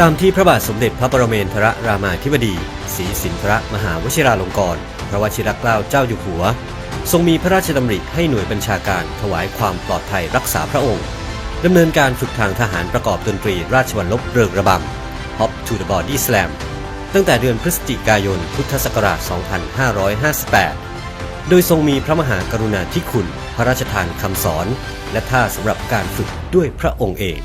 ตามที่พระบาทสมเด็จพระปรเมนทรรามาธิบดีศรีสินทรมหาวชิราลงกรณ์พระวชิรเกล้าเจ้าอยู่หัว ทรงมีพระราชดำริให้หน่วยบัญชาการถวายความปลอดภัยรักษาพระองค์ดำเนินการฝึกทางทหารประกอบดนตรีราชวัลลบเริงระบำ Hop to the Body Slam ตั้งแต่เดือนพฤศจิกายนพุทธศักราช 2558 โดยทรงมีพระมหากรุณาธิคุณ พระราชทานคำสอน และท่าสำหรับการฝึกด้วยพระองค์เอง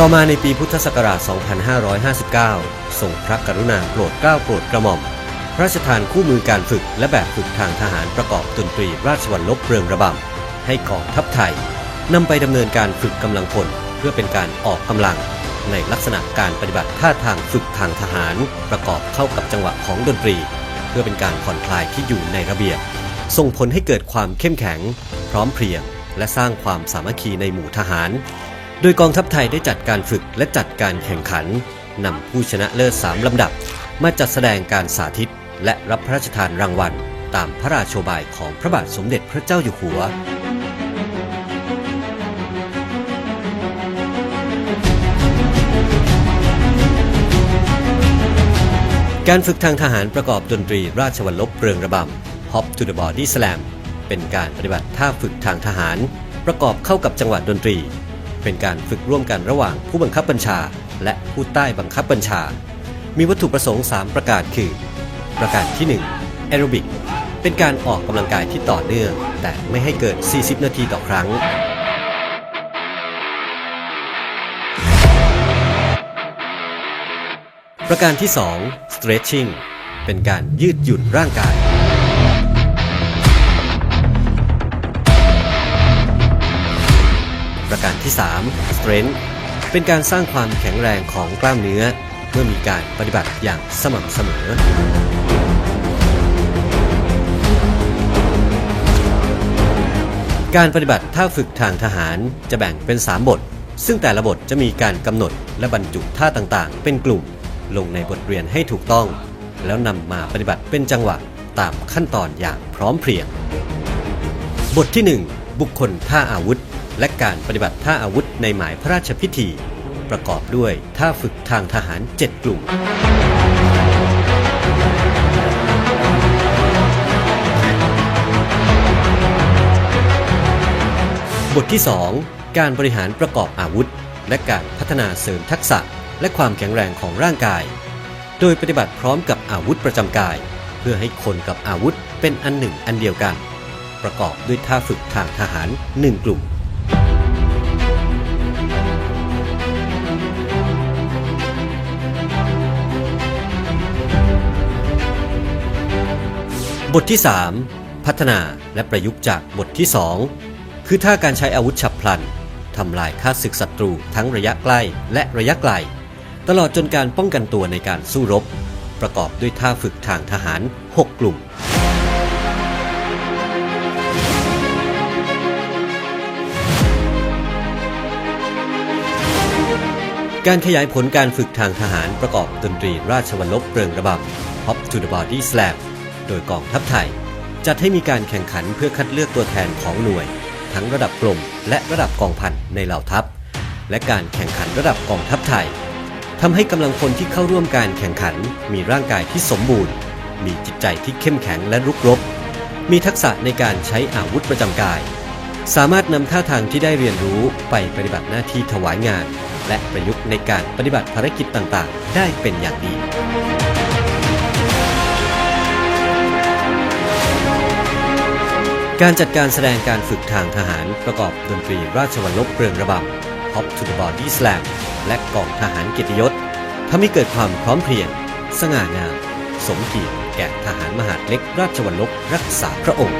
ต่อมาในปีพุทธศักราช 2559ทรงพระกรุณาโปรดเกล้าโปรดกระหม่อม พระราชทานคู่มือการฝึกและแบบฝึกทางทหารประกอบดนตรีราชวัลลบเรืองระบำ ให้กองทัพไทยนำไปดำเนินการฝึกกำลังพลเพื่อเป็นการออกกำลัง ในลักษณะการปฏิบัติท่าทางฝึกทางทหาร ประกอบเข้ากับจังหวะของดนตรี เพื่อเป็นการผ่อนคลายที่อยู่ในระเบียบ ส่งผลให้เกิดความเข้มแข็ง พร้อมเพรียง และสร้างความสามัคคีในหมู่ทหาร ดยกองทัพไทยได้จัดการฝึกและจัดการแข่งขันนำผู้ชนะเลิศสามลำดับ มาจัดแสดงการสาธิต และรับพระราชทานรางวัล ตามพระราโชบายของพระบาทสมเด็จพระเจ้าอยู่หัว การฝึกทางทหารประกอบดนตรีราชวัลลบเรืองระบำ Hop to the Body Slam เป็นการปฏิบัติท่าฝึกทางทหาร ประกอบเข้ากับจังหวะดนตรี เป็นการฝึกร่วมกันระหว่างผู้บังคับบัญชา และผู้ใต้บังคับบัญชา มีวัตถุประสงค์ 3 ประการคือ ประการที่1แอโรบิกเป็นการออกกำลังกายที่ต่อเนื่อง แต่ไม่ให้เกิน 40 นาทีต่อครั้ง ประการที่ 2 stretching เป็นการยืดหยุ่นร่างกาย ประการที่ 3 strength เป็นการสร้างความแข็งแรงของกล้ามเนื้อ เมื่อมีการปฏิบัติอย่างสม่ำเสมอการปฏิบัติท่าฝึกทางทหารจะแบ่งเป็น 3 บท ซึ่งแต่ละบทจะมีการกำหนดและบรรจุท่าต่างๆ เป็นกลุ่ม ลงในบทเรียนให้ถูกต้อง แล้วนำมาปฏิบัติเป็นจังหวะตามขั้นตอนอย่างพร้อมเพรียง บทที่ 1 บุคคลท่าอาวุธ และการปฏิบัติท่าอาวุธในหมายพระราชพิธี ประกอบด้วยท่าฝึกทางทหาร 7 กลุ่ม บทที่ 2 การบริหารประกอบอาวุธ และการพัฒนาเสริมทักษะ และความแข็งแรงของร่างกาย โดยปฏิบัติพร้อมกับอาวุธประจำกาย เพื่อให้คนกับอาวุธเป็นอันหนึ่งอันเดียวกัน ประกอบด้วยท่าฝึกทางทหาร 1 กลุ่ม บทที่ 3 พัฒนาและประยุกต์จากบทที่ 2 คือท่าการใช้อาวุธฉับพลันทำลายค่าศึกศัตรูทั้งระยะใกล้และระยะไกล ตลอดจนการป้องกันตัวในการสู้รบ ประกอบด้วยท่าฝึกทางทหาร 6 กลุ่ม การขยายผลการฝึกทางทหารประกอบดนตรีราชวัลลบเริงระบำ Hop to the Body Slam โดยกองทัพไทย จัดให้มีการแข่งขันเพื่อคัดเลือกตัวแทนของหน่วย ทั้งระดับกรมและระดับกองพันในเหล่าทัพ และการแข่งขันระดับกองทัพไทยทำให้กำลังพลที่เข้าร่วมการแข่งขัน มีร่างกายที่สมบูรณ์ มีจิตใจที่เข้มแข็งและรุกรบ มีทักษะในการใช้อาวุธประจำกาย สามารถนำท่าทางที่ได้เรียนรู้ไปปฏิบัติหน้าที่ถวายงาน และประยุกต์ในการปฏิบัติภารกิจต่างๆ ได้เป็นอย่างดี การจัดการแสดงการฝึกทางทหารประกอบดนตรีราชวัลลบเรืองระบำ Hop to the Body Slam และกองทหารเกียรติยศทำให้เกิดความพร้อมเพรียง สง่างาม สมเกียรติแก่ทหารมหาดเล็กราชวัลลบรักษาพระองค์